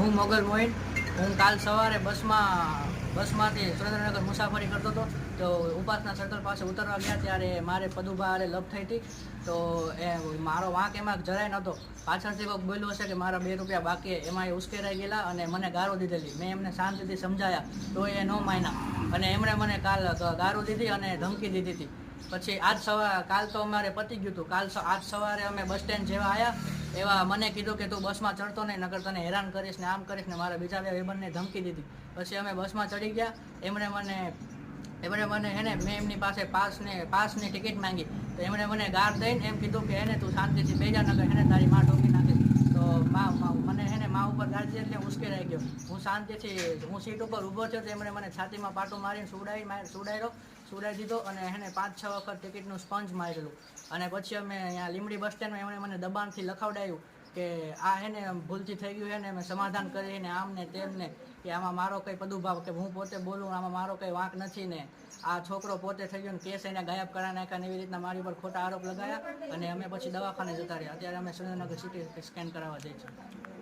હું મોગલ મોહિન હું કાલ સવારે બસમાં, બસમાંથી સુરેન્દ્રનગર મુસાફરી કરતો હતો. તો ઉપાસના સર્કલ પાસે ઉતરવા ગયા ત્યારે મારે પદુભા અરે લપ થઈ હતી. તો એ મારો વાંક એમાં જરાય નહોતો. પાછળથી કોઈક બોલ્યું હશે કે મારા બે રૂપિયા બાકી એમાં એ ઉશ્કેરાઈ ગયેલા અને મને ગારો દીધેલી. મેં એમને શાંતિથી સમજાયા. તો એ ન માન્યા. અને એમણે મને કાલ ગારો દીધી અને ધમકી દીધી હતી. પછી આજ સવારે કાલ તો અમારે પતી ગયું હતું. કાલ આજ સવારે અમે બસ સ્ટેન્ડ જેવા આવ્યા એવા મને કીધું કે તું બસમાં ચડતો નહીં નગર તને હેરાન કરીશ ને આમ કરીશ ને મારા બીજા બે વેબનને ધમકી દીધી. પછી અમે બસમાં ચડી ગયા. એમણે મને એમણે મને હેને મેં એમની પાસે પાસને પાસની ટિકિટ માંગી. તો એમણે મને ગાર દઈને એમ કીધું કે એને તું શાંતિથી બેજા નગર એને તારી માં ઠોકી નાખીશ તો મને માં ઉપર ગાડી એટલે ઉશ્કેરાઈ ગયો. હું શાંતિથી, હું સીટ ઉપર ઊભો થયો તો એમણે મને છાતીમાં પાટું મારીને સુડાવી માર સુડાયરો સુડાઈ દીધો અને હેને પાંચ, છ વખત ટિકિટનું સ્પંજ મારેલું. અને પછી અમે અહીંયા લીમડી બસ સ્ટેન્ડમાં એમણે મને દબાણથી લખાવડાયું કે આ હેને ભૂલથી થઈ ગયું છે ને મેં સમાધાન કરીને આમને તેમને કે આમાં મારો કંઈ પદુભાવ કે હું પોતે બોલું, આમાં મારો કંઈ વાંક નથી ને. આ છોકરો પોતે થઈ ગયો ને કેસ એને ગાયબ કરાવી નાખ્યા એવી રીતના મારી ઉપર ખોટા આરોપ લગાયા અને અમે પછી દવાખાને જતા રહ્યા. અત્યારે અમે સુરેન્દ્રનગર સિટી સ્કેન કરાવવા જઈએ